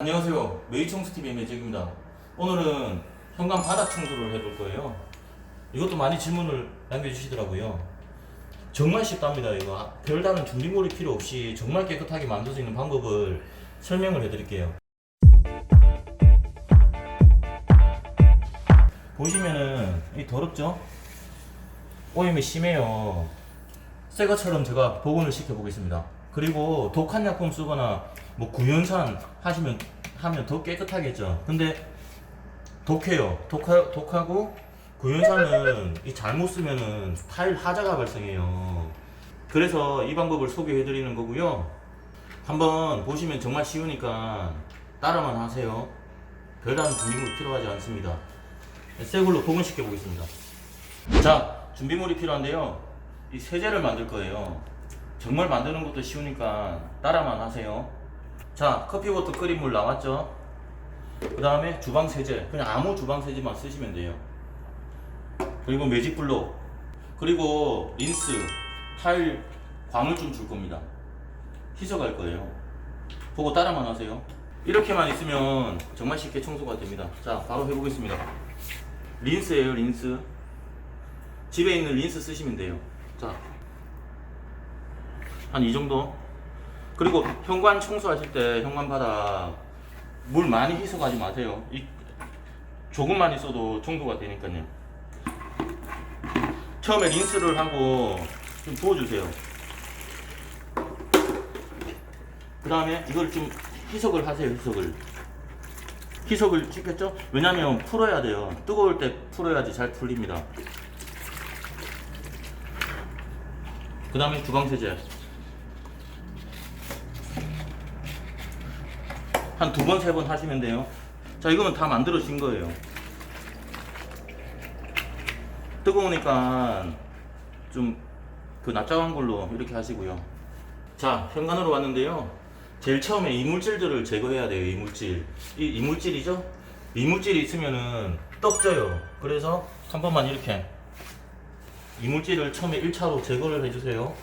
안녕하세요. 메이청소TV의 매직입니다. 오늘은 현관 바닥 청소를 해볼 거예요. 이것도 많이 질문을 남겨주시더라고요. 정말 쉽답니다. 이거 아, 별다른 준비물이 필요 없이 정말 깨끗하게 만들 수 있는 방법을 설명을 해드릴게요. 보시면은 이 더럽죠? 오염이 심해요. 새 것처럼 제가 복원을 시켜 보겠습니다. 그리고 독한 약품 쓰거나 뭐 구연산 하시면 하면 더 깨끗하겠죠. 근데 독해요. 독하, 독하고 구연산은 이 잘못 쓰면은 타일 하자가 발생해요. 그래서 이 방법을 소개해 드리는 거고요. 한번 보시면 정말 쉬우니까 따라만 하세요. 별다른 준비물 필요하지 않습니다. 새 걸로 복원시켜 보겠습니다. 자, 준비물이 필요한데요. 이 세제를 만들 거예요. 정말 만드는 것도 쉬우니까 따라만 하세요. 자, 커피워터 끓인 물 나왔죠? 그 다음에 주방 세제. 그냥 아무 주방 세제만 쓰시면 돼요. 그리고 매직 블록. 그리고 린스, 타일, 광을 좀 줄 겁니다. 희석할 거예요. 보고 따라만 하세요. 이렇게만 있으면 정말 쉽게 청소가 됩니다. 자, 바로 해보겠습니다. 린스예요, 린스. 집에 있는 린스 쓰시면 돼요. 자, 한 이 정도. 그리고 현관 청소하실 때 현관 바닥 물 많이 희석하지 마세요. 이 조금만 있어도 청소가 되니까요. 처음에 린스를 하고 좀 부어주세요. 그 다음에 이걸 좀 희석을 하세요. 희석을. 희석을 시켰죠? 왜냐면 풀어야 돼요. 뜨거울 때 풀어야지 잘 풀립니다. 그 다음에 주방세제. 한 두 번, 세 번 하시면 돼요. 자, 이거는 다 만들어진 거예요. 뜨거우니까 좀 그 납작한 걸로 이렇게 하시고요. 자, 현관으로 왔는데요. 제일 처음에 이물질들을 제거해야 돼요, 이물질. 이 이물질이죠? 이물질이 있으면은 떡져요. 그래서 한 번만 이렇게 이물질을 처음에 1차로 제거를 해주세요.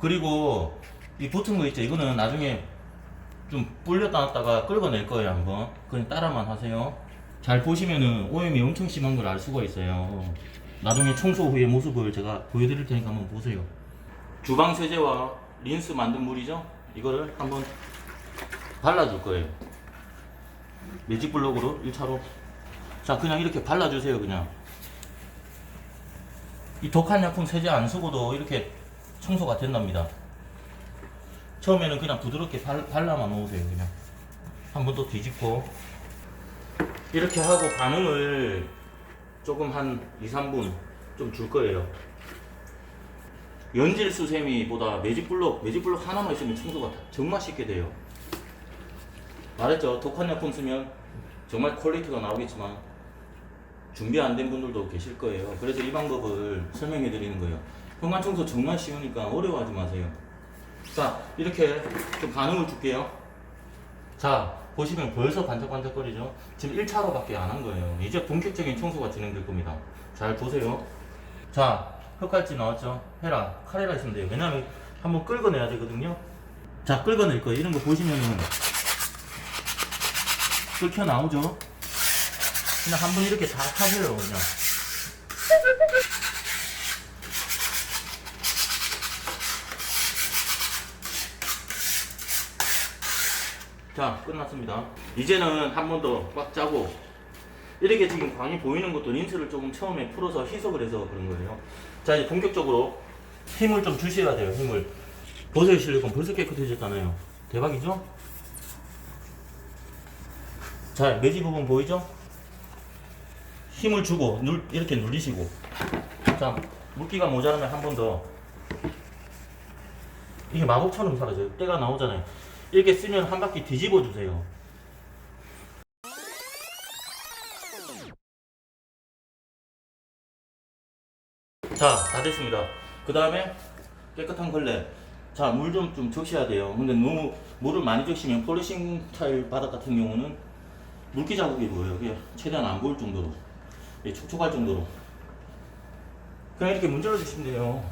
그리고 이 붙은 거 있죠? 이거는 나중에 좀 불렸다 놨다가 긁어낼 거예요, 한번. 그냥 따라만 하세요. 잘 보시면은 오염이 엄청 심한 걸 알 수가 있어요. 나중에 청소 후의 모습을 제가 보여드릴 테니까 한번 보세요. 주방 세제와 린스 만든 물이죠? 이거를 한번 발라줄 거예요. 매직 블록으로 1차로. 자, 그냥 이렇게 발라주세요, 그냥. 이 독한 약품 세제 안 쓰고도 이렇게 청소가 된답니다. 처음에는 그냥 부드럽게 발, 발라만 놓으세요, 그냥. 한 번 더 뒤집고. 이렇게 하고 반응을 조금 한 2, 3분 좀 줄 거예요. 연질 수세미보다 매직 블록, 매직 블록 하나만 있으면 청소가 정말 쉽게 돼요. 말했죠. 독한 약품 쓰면 정말 퀄리티가 나오겠지만 준비 안 된 분들도 계실 거예요. 그래서 이 방법을 설명해 드리는 거예요. 현관 청소 정말 쉬우니까 어려워하지 마세요. 자, 이렇게 좀 반응을 줄게요. 자, 보시면 벌써 반짝반짝거리죠? 지금 1차로밖에 안 한 거예요. 이제 본격적인 청소가 진행될 겁니다. 잘 보세요. 자, 흙갈지 나왔죠? 헤라, 카레라 있으면 돼요. 왜냐면 한번 긁어내야 되거든요. 자, 긁어낼 거예요. 이런 거 보시면은 긁혀 나오죠? 그냥 한번 이렇게 다 하세요, 그냥. 자, 끝났습니다. 이제는 한 번 더 꽉 짜고, 이렇게 지금 광이 보이는 것도 린스를 조금 처음에 풀어서 희석을 해서 그런 거예요. 자, 이제 본격적으로 힘을 좀 주셔야 돼요, 힘을. 보세요, 실리콘 벌써 깨끗해졌잖아요. 대박이죠? 자, 매지 부분 보이죠? 힘을 주고, 눌, 이렇게 눌리시고. 자, 물기가 모자라면 한 번 더. 이게 마법처럼 사라져요. 때가 나오잖아요. 이렇게 쓰면 한 바퀴 뒤집어 주세요. 자, 다 됐습니다. 그 다음에 깨끗한 걸레. 자, 물 좀 좀 적셔야 돼요. 근데 너무 물을 많이 적시면 폴리싱 타일 바닥 같은 경우는 물기 자국이 보여요. 그게 최대한 안 보일 정도로. 예, 촉촉할 정도로. 그냥 이렇게 문질러 주시면 돼요.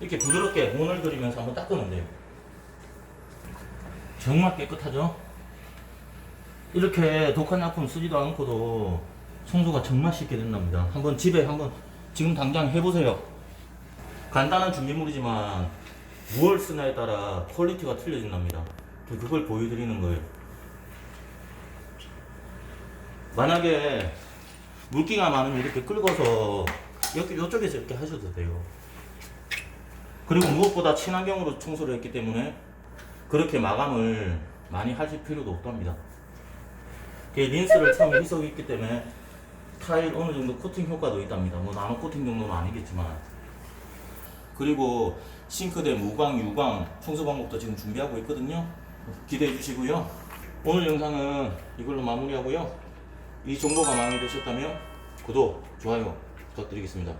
이렇게 부드럽게 문을 그리면서 한번 닦으면 돼요. 정말 깨끗하죠? 이렇게 독한 약품 쓰지도 않고도 청소가 정말 쉽게 된답니다. 한번 집에 한번 지금 당장 해보세요. 간단한 준비물이지만 무얼 쓰냐에 따라 퀄리티가 틀려진답니다. 그걸 보여드리는 거예요. 만약에 물기가 많으면 이렇게 긁어서 여기 이쪽에서 이렇게 하셔도 돼요. 그리고 무엇보다 친환경으로 청소를 했기 때문에 그렇게 마감을 많이 하실 필요도 없답니다. 린스를 처음에 희석이 있기 때문에 타일 어느 정도 코팅 효과도 있답니다. 뭐 나노 코팅 정도는 아니겠지만. 그리고 싱크대 무광, 유광 청소 방법도 지금 준비하고 있거든요. 기대해 주시고요. 오늘 영상은 이걸로 마무리하고요. 이 정보가 마음에 드셨다면 구독, 좋아요 부탁드리겠습니다.